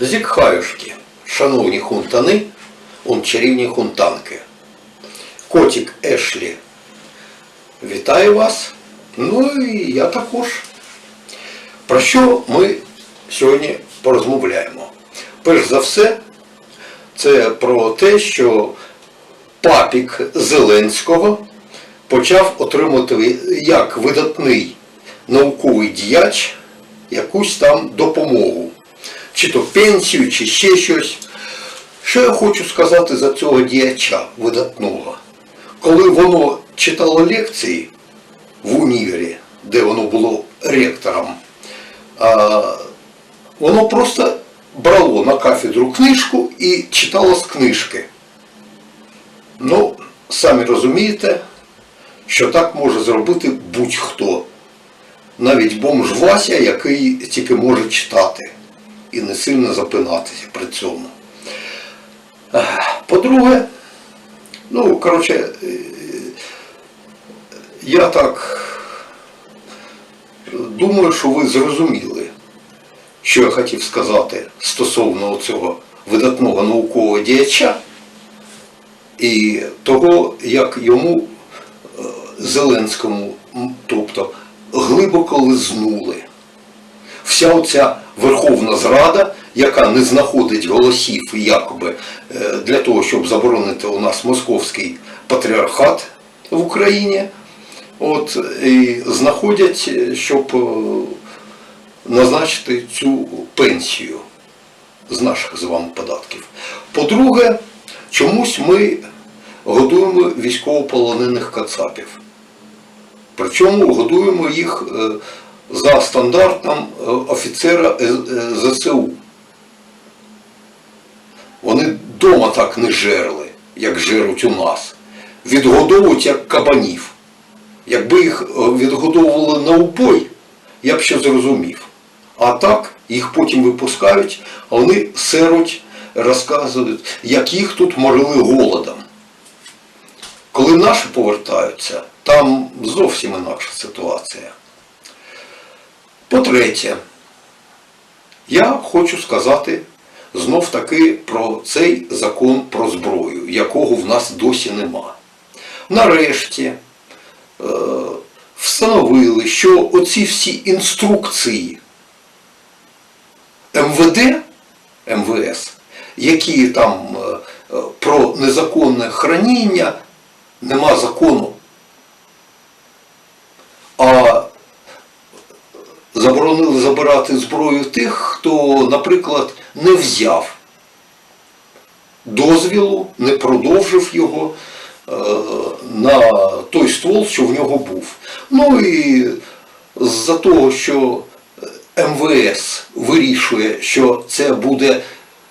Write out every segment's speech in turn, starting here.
Зікхаюшки, шановні хунтани, он чарівні хунтанки. Котик Ешлі. Вітаю вас. Ну і я також. Про що ми сьогодні порозмовляємо? Перш за все, це про те, що папік Зеленського почав отримати як видатний науковий діяч якусь там допомогу. Чи то пенсію, чи ще щось. Що я хочу сказати за цього діяча видатного? Коли воно читало лекції в універі, де воно було ректором, воно просто брало на кафедру книжку і читало з книжки. Ну, самі розумієте, що так може зробити будь-хто. Навіть бомж Вася, який тільки може читати і не сильно запинатися при цьому. По-друге, ну, коротше, е, я так думаю, що ви зрозуміли, що я хотів сказати стосовно цього видатного наукового діяча і того, як йому е, Зеленському, тобто глибоко лизнули. Вся оця верховна зрада, яка не знаходить голосів якоби е, для того, щоб заборонити у нас московський патріархат в Україні, от, і знаходять, е, щоб е, назначити цю пенсію з наших з вами податків. По-друге, чомусь ми годуємо військовополонених кацапів. Причому годуємо їх за стандартом е, офіцера е, е, ЗСУ. Вони вдома так не жерли, як жеруть у нас. Відгодовують як кабанів. Якби їх відгодовували на убой, я б ще зрозумів. А так їх потім випускають, а вони серуть, розказують, як їх тут морили голодом. Коли наші повертаються, там зовсім інакша ситуація. По-третє, я хочу сказати знов таки про цей закон про зброю, якого в нас досі нема. Нарешті е, встановили, що оці всі інструкції МВД, МВС, які там е, е, про незаконне храніння, нема закону. А заборонили забирати зброю тих, хто, наприклад, не взяв дозвілу, не продовжив його е, на той ствол, що в нього був. Ну і з-за того, що МВС вирішує, що це буде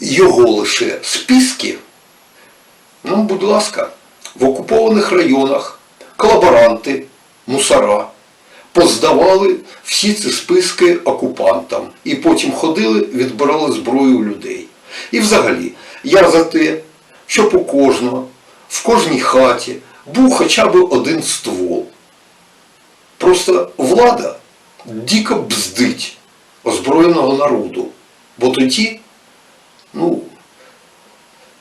його лише списки, ну, будь ласка, в окупованих районах колаборанти, мусора поздавали всі ці списки окупантам і потім ходили, відбирали зброю людей. І взагалі, я за те, щоб у кожного, в кожній хаті був хоча б один ствол. Просто влада дико бздить озброєного народу. Бо тоді, ну,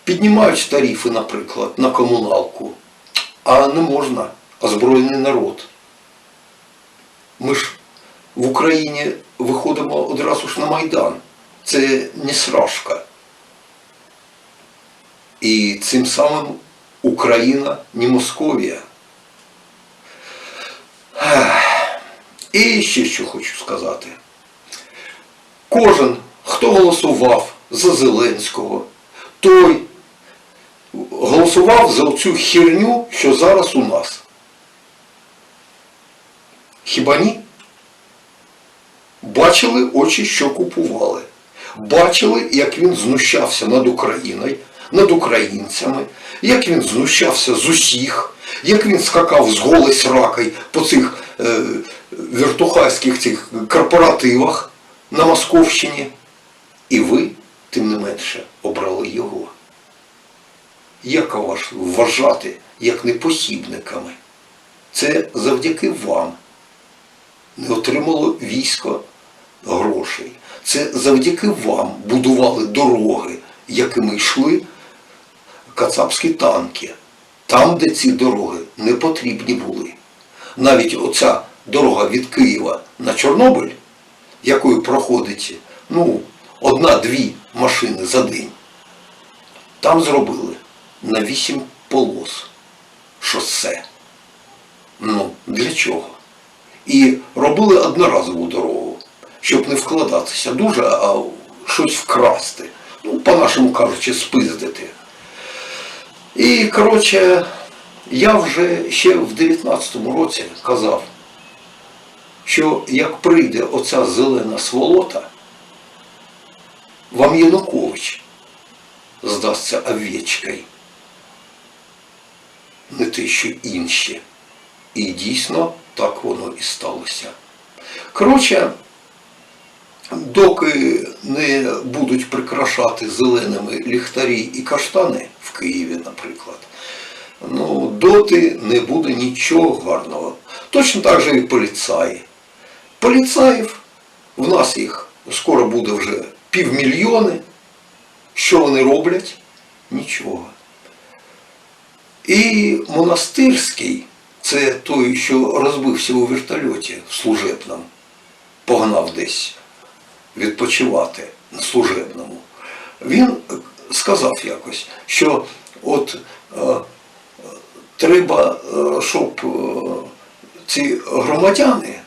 піднімають тарифи, наприклад, на комуналку, а не можна озброєний народ. Ми ж в Україні виходимо одразу ж на Майдан. Це не срашка. І цим самим Україна не Московія. І ще що хочу сказати. Кожен, хто голосував за Зеленського, той голосував за цю херню, що зараз у нас. Хіба ні? Бачили очі, що купували. Бачили, як він знущався над Україною, над українцями, як він знущався з усіх, як він скакав з голої сракой по цих е, віртухайських цих корпоративах на Московщині. І ви, тим не менше, обрали його. Як вас вважати як непосібниками? Це завдяки вам не отримало військо грошей. Це завдяки вам будували дороги, якими йшли кацапські танки. Там, де ці дороги не потрібні були. Навіть оця дорога від Києва на Чорнобиль, якою проходить ну, одна-дві машини за день, там зробили на вісім полос шосе. Ну, для чого? І робили одноразову дорогу, щоб не вкладатися дуже, а щось вкрасти. Ну, по-нашому кажучи, спиздити. І, коротше, я вже ще в 19-му році казав, що як прийде оця зелена сволота, вам Янукович здасться овечкою, не те, що інші. І дійсно так воно і сталося. Коротше, доки не будуть прикрашати зеленими ліхтарі і каштани в Києві, наприклад, ну, доти не буде нічого гарного. Точно так же і поліцаї. Поліцаїв, в нас їх скоро буде вже півмільйони. Що вони роблять? Нічого. І монастирський, це той, що розбився у вертольоті служебному, погнав десь відпочивати на служебному. Він сказав якось, що от е, треба, е, щоб е, ці громадяни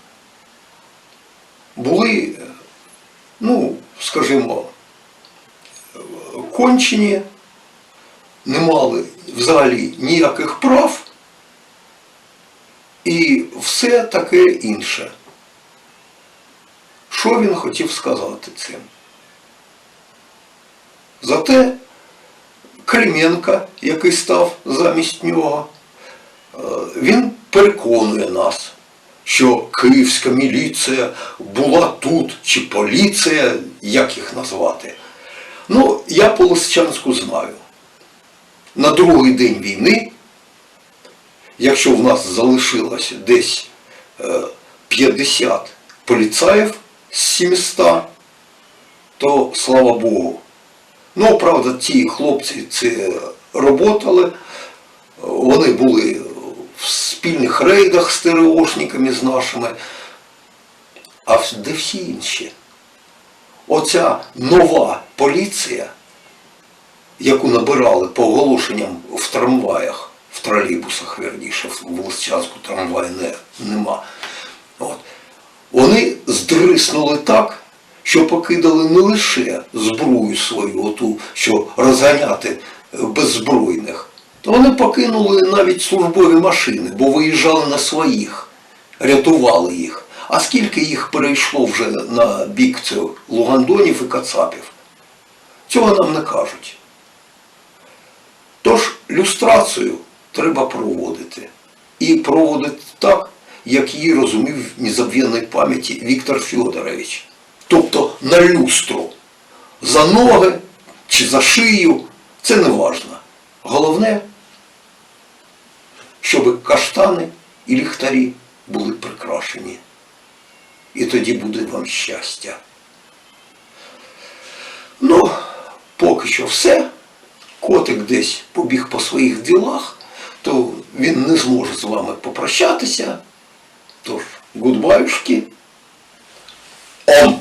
були, ну, скажімо, кончені, не мали взагалі ніяких прав і все таке інше. Що він хотів сказати цим? Зате Клименко, який став замість нього, е, він переконує нас, що київська міліція була тут, чи поліція, як їх назвати. Ну, я по Лисичанську знаю. На другий день війни, якщо в нас залишилось десь е, 50 поліцаїв з 700, то слава Богу. Ну, правда, ті хлопці це роботали, вони були в спільних рейдах з ТРОшниками з нашими, а де всі інші? Оця нова поліція, яку набирали по оголошенням в трамваях, в тролейбусах, верніше, в Лисичанську трамваю не, нема. От. Вони здриснули так, що покидали не лише зброю свою, оту, що розганяти беззбройних, то вони покинули навіть службові машини, бо виїжджали на своїх, рятували їх. А скільки їх перейшло вже на бік цього Лугандонів і Кацапів? Цього нам не кажуть. Тож люстрацію треба проводити. І проводити так, як її розумів в незабвенної пам'яті Віктор Федорович. Тобто на люстру. За ноги чи за шию це не важно. Головне, щоб каштани і ліхтарі були прикрашені. І тоді буде вам щастя. Ну, поки що все. Котик десь побіг по своїх ділах, то він не зможе з вами попрощатися. Тож, гудбаюшки. Он!